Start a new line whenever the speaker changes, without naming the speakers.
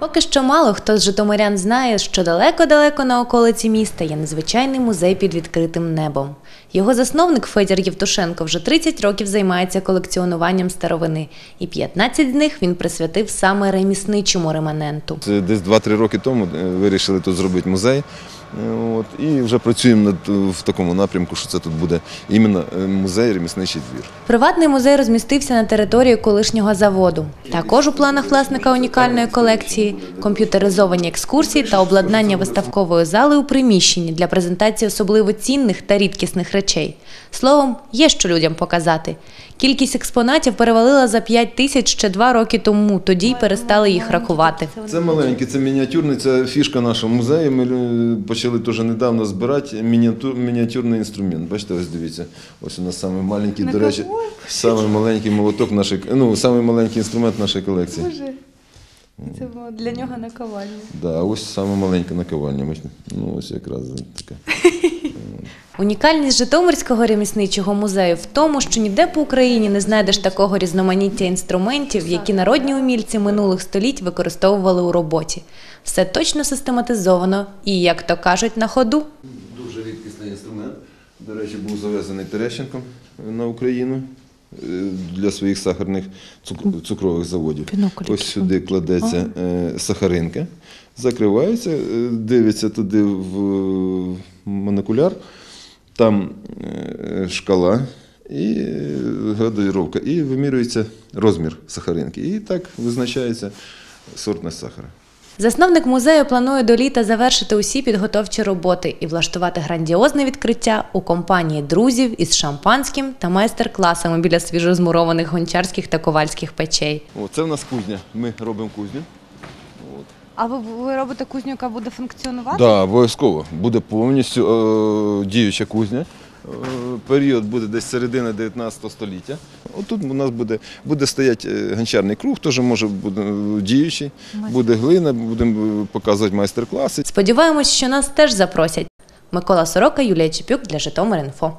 Поки що мало хто з житомирян знає, що далеко-далеко на околиці міста є незвичайний музей під відкритим небом. Його засновник Федір Євтушенко вже 30 років займається колекціонуванням старовини, і 15 з них він присвятив саме ремісничому реманенту.
Десь 2-3 роки тому е, вирішили тут зробити музей. От, і вже працюємо над, в такому напрямку, що це тут буде іменно е, музей ремісничий двір.
Приватний музей розмістився на території колишнього заводу. Також у планах власника унікальної колекції комп'ютеризовані екскурсії та обладнання виставкової зали у приміщенні для презентації особливо цінних та рідкісних речей. Словом, є що людям показати. Кількість експонатів перевалила за 5 тисяч ще два роки тому, тоді й перестали їх рахувати.
Це маленький, це мініатюрний, це фішка нашого музею. Ми почали дуже недавно збирати мініатюр, мініатюрний інструмент. Бачите, ось дивіться. Ось у нас самий маленький, до речі, самий маленький молоток нашої, ну, самий маленький інструмент нашої колекції.
Це було для нього наковальня.
Да, ось саме маленька наковальня. Ну, ось якраз така.
Унікальність Житомирського ремісничого музею в тому, що ніде по Україні не знайдеш такого різноманіття інструментів, які народні умільці минулих століть використовували у роботі. Все точно систематизовано і, як то кажуть, на ходу.
Дуже рідкісний інструмент. До речі, був завезений Терещенком на Україну е, для своїх сахарних цукрових заводів. Ось сюди кладеться е, сахаринка, закривається, е, дивиться туди в монокуляр, там е, шкала і е, градуїровка, і вимірюється розмір сахаринки. І так визначається сортність сахара.
Засновник музею планує до літа завершити усі підготовчі роботи і влаштувати грандіозне відкриття у компанії друзів із шампанським та майстер-класами біля свіжозмурованих гончарських та ковальських печей.
О, це в нас кузня. Ми робимо кузню.
А ви, ви робите кузню, яка буде функціонувати?
Так, да, обов'язково. Буде повністю е, діюча кузня. Е, період буде десь середина 19 століття. Отут у нас буде, буде стояти е, гончарний круг, теж може бути е, діючий, буде глина, будемо показувати майстер-класи.
Сподіваємось, що нас теж запросять. Микола Сорока, Юлія Чепюк для Житомир.Інфо.